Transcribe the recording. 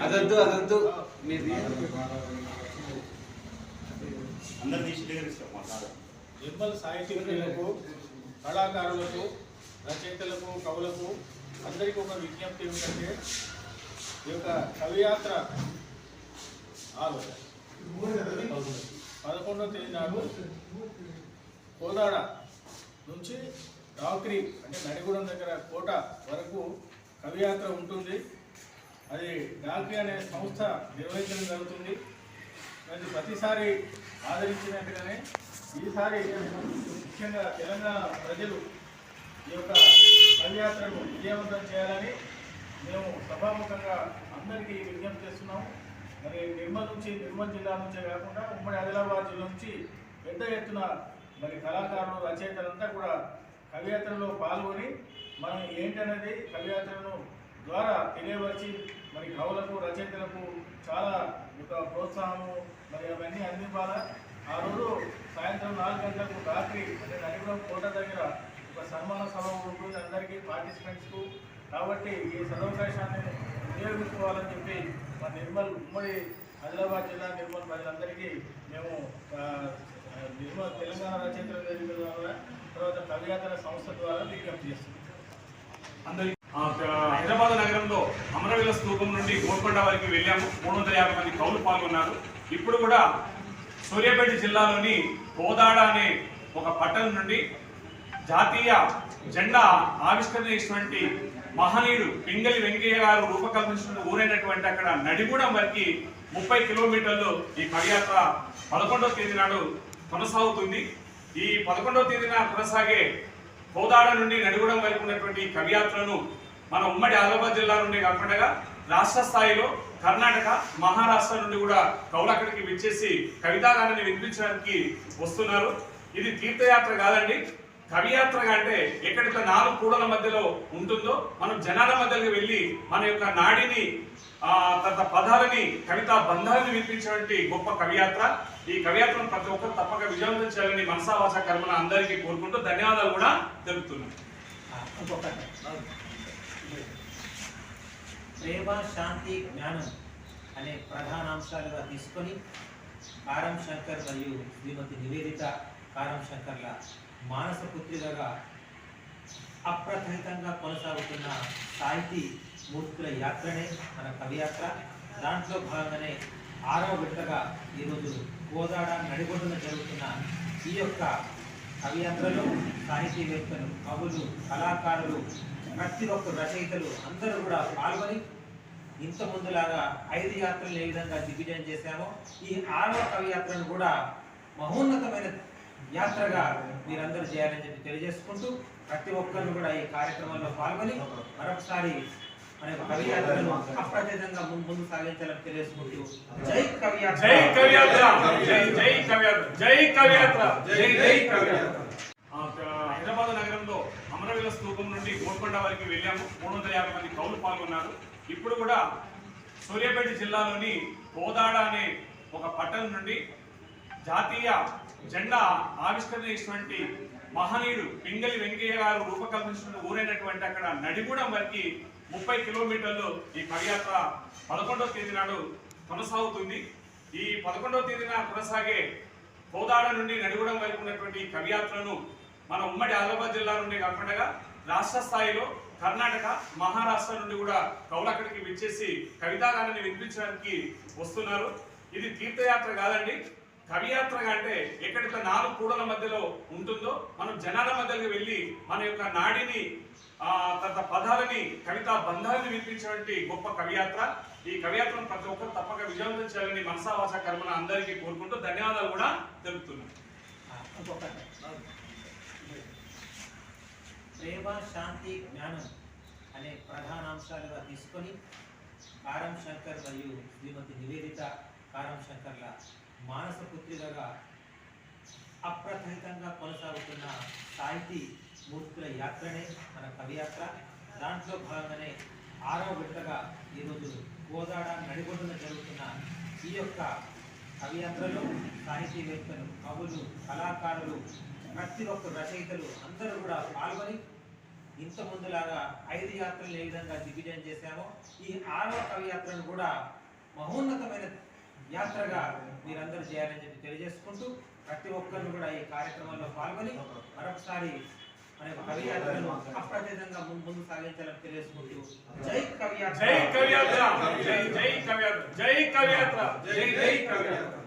అదొద్దు అదొద్దు. మీది. అందరు తీసి దగ్గర కళాకారులకు రచయితలకు కవులకు అందరికీ ఒక విజ్ఞప్తి ఏమిటంటే ఈ యొక్క కవియాత్ర ఆలోచన. పదకొండవ తేదీ నాడు కోదాడ నుంచి రావుక్రి అంటే నడిగూడెం దగ్గర కోట వరకు కవియాత్ర ఉంటుంది. అది గాల్పి అనే సంస్థ నిర్వహించడం జరుగుతుంది. అది ప్రతిసారి ఆదరించినట్టుగానే ఈసారి ముఖ్యంగా తెలంగాణ ప్రజలు ఈ యొక్క కవియాత్రను విజయవంతం చేయాలని మేము సభాముఖంగా అందరికీ విజ్ఞప్తి చేస్తున్నాము. మరి నిర్మల్ నుంచి నిర్మల్ జిల్లా నుంచే కాకుండా ఉమ్మడి ఆదిలాబాద్ జిల్లా నుంచి పెద్ద ఎత్తున మరి కళాకారులు రచయితలంతా కూడా కవియాత్రలో పాల్గొని మనం ఏంటనేది కవియాత్రను ద్వారా తెలియవచ్చి మరి కవులకు రచయితలకు చాలా ఒక ప్రోత్సాహము మరి అవన్నీ అందివ్వాలా? ఆ రోజు సాయంత్రం నాలుగు గంటలకు రాత్రి అంటే నడిపురం కోట దగ్గర ఒక సన్మాన సభ ఉంటుంది అందరికీ పార్టిసిపెంట్స్కు. కాబట్టి ఈ సదవకాశాన్ని వినియోగించుకోవాలని చెప్పి మా నిర్మల్ ఉమ్మడి ఆదిలాబాద్ జిల్లా నిర్మల్ ప్రజలందరికీ మేము నిర్మల్ తెలంగాణ రచయితల ద్వారా తర్వాత కవియాత్ర సంస్థ ద్వారా విజ్ఞప్తి చేస్తున్నాం. అందరి స్థూపం నుండి గోల్కొండ వరకు వెళ్ళాము. మూడు వందల యాభై మంది కవులు పాల్గొన్నారు. ఇప్పుడు కూడా సూర్యాపేట జిల్లాలోని కోదాడ అనే ఒక పట్టణం నుండి జాతీయ జెండా ఆవిష్కరణ చేసినటువంటి మహనీయుడు పింగళి వెంకయ్య గారు రూపకల్పించిన ఊరైనటువంటి అక్కడ నడిగూడెం వరకు ముప్పై కిలోమీటర్లు ఈ పదయాత్ర పదకొండవ తేదీ నాడు కొనసాగుతుంది. ఈ పదకొండవ తేదీన కొనసాగే కోదాడ నుండి నడిగూడెం వరకు ఉన్నటువంటి కవియాత్రను మన ఉమ్మడి ఆదిలాబాద్ జిల్లా నుండి కాకుండా రాష్ట్ర స్థాయిలో కర్ణాటక మహారాష్ట్ర నుండి కూడా కవులు అక్కడికి విచ్చేసి కవితాగానాన్ని వినిపించడానికి వస్తున్నారు. ఇది తీర్థయాత్ర కాదండి. కవియాత్రగా అంటే ఎక్కడైతే నాలుగు కూడల మధ్యలో ఉంటుందో మనం జనాల మధ్యలోకి వెళ్ళి మన యొక్క నాడిని తన పదాలని కవితా బంధాలను వినిపించినటువంటి గొప్ప కవియాత్ర. ఈ కవియాత్రను ప్రతి ఒక్కరు తప్పక విజయవంతం చేయాలని మనసావాస వాచ అందరికీ కోరుకుంటూ ధన్యవాదాలు కూడా తెలుపుతున్నాను. ప్రేమ శాంతి జ్ఞానం అనే ప్రధాన అంశాలుగా తీసుకొని కారం శంకర్ మరియు శ్రీమతి నివేదిత కారం శంకర్ల మానస పుత్రికగా అప్రకటితంగా కొనసాగుతున్న సాహితీ మూర్తుల యాత్రనే మన కవియాత్ర దాంట్లో భాగంగానే ఆరవ విడతగా ఈరోజు గోదాడ నడిగొడ్డున జరుగుతున్న ఈ యొక్క కవియాత్రలో సాహితీవేత్తలు కవులు కళాకారులు ప్రతి ఒక్క రచయితలు అందరూ కూడా పాల్గొని ఇంత ముందులాగా ఐదు యాత్రలు ఏ విధంగా దిగ్విజయం చేశామో ఈ ఆరవ కవియాత్రను కూడా మహోన్నతమైన యాత్రగా మీరందరూ చేయాలని చెప్పి తెలియజేసుకుంటూ ప్రతి ఒక్కరిని కూడా ఈ కార్యక్రమంలో పాల్గొని మరొకసారి కవియాత్రను అప్రతితంగా ముందు సాగించాలని తెలియజేసుకుంటూ జై కవియాత్ర జై కవియాత్ర జై జై కవియాత్ర జై కవియాత్ర జై జై కవియాత్ర ఆ, హైదరాబాద్ నగరంలో అమరవీల స్తూపం నుండి గోల్కొండ వరకు వెళ్ళాము. మూడు వందల యాభై మంది కవులు పాల్గొన్నారు. ఇప్పుడు కూడా సూర్యాపేట జిల్లాలోని కోదాడ అనే ఒక పట్టణం నుండి జాతీయ జెండా ఆవిష్కరణ చేసినటువంటి మహనీయుడు పింగళి వెంకయ్య గారు రూపకల్పించిన ఊరైనటువంటి అక్కడ నడిగూడెం వరకు ముప్పై కిలోమీటర్లు ఈ పదయాత్ర పదకొండవ తేదీ నాడు కొనసాగుతుంది. ఈ పదకొండవ తేదీన కొనసాగే కోదాడ నుండి నడిగూడెం వరకు ఉన్నటువంటి కవియాత్రను మన ఉమ్మడి ఆదిలాబాద్ జిల్లా నుండి కాకుండా రాష్ట్ర స్థాయిలో కర్ణాటక మహారాష్ట్ర నుండి కూడా కవులు అక్కడికి విచ్చేసి కవితాగానాన్ని వినిపించడానికి వస్తున్నారు. ఇది తీర్థయాత్ర కాదండి కవియాత్రగా అంటే ఎక్కడితో నాలుగు కూడల మధ్యలో ఉంటుందో మనం జనాల మధ్యలోకి వెళ్ళి మన యొక్క నాడిని ఆ తర్వాత పదాలని కవితా బంధాలను వినిపించినటువంటి గొప్ప కవియాత్ర. ఈ కవియాత్రను ప్రతి ఒక్కరు తప్పక విజయవంతం చేయాలని మనసావాస కర్మన అందరికీ కోరుకుంటూ ధన్యవాదాలు కూడా తెలుపుతున్నాను ప్రేమ శాంతి జ్ఞానం అనే ప్రధాన అంశాలుగా తీసుకొని కారం శంకర్ మరియు శ్రీమతి నివేదిత కారం శంకర్ల మానస పుత్రికగా అప్రకటితంగా కొనసాగుతున్న సాహితీ మూర్తుల యాత్రనే మన కవియాత్ర దాంట్లో భాగంగానే ఆరవ విడతగా ఈరోజు గోదాడ నడిగొడ్డున జరుగుతున్న ఈ యొక్క కవియాత్రలో సాహితీవేత్తలు కవులు కళాకారులు ప్రతి ఒక్క రచయితలు అందరూ కూడా పాల్గొని ఇంత ముందులాగా ఐదు యాత్రలు ఏ విధంగా దిగ్విజయం చేశామో ఈ ఆరవ కవి యాత్రను కూడా మహోన్నతమైన యాత్రగా మీరందరూ చేయాలని చెప్పి తెలియజేసుకుంటూ ప్రతి ఒక్కరిని కూడా ఈ కార్యక్రమంలో పాల్గొని మరొకసారి మన యొక్క కవి యాత్రను అప్రతితంగా ముందు ముందు సాగించాలని తెలియజేసుకుంటూ జై కవి జై కవియాత్ర జై జై కవియాత్ర జై కవియాత్ర జై జై కవియాత్ర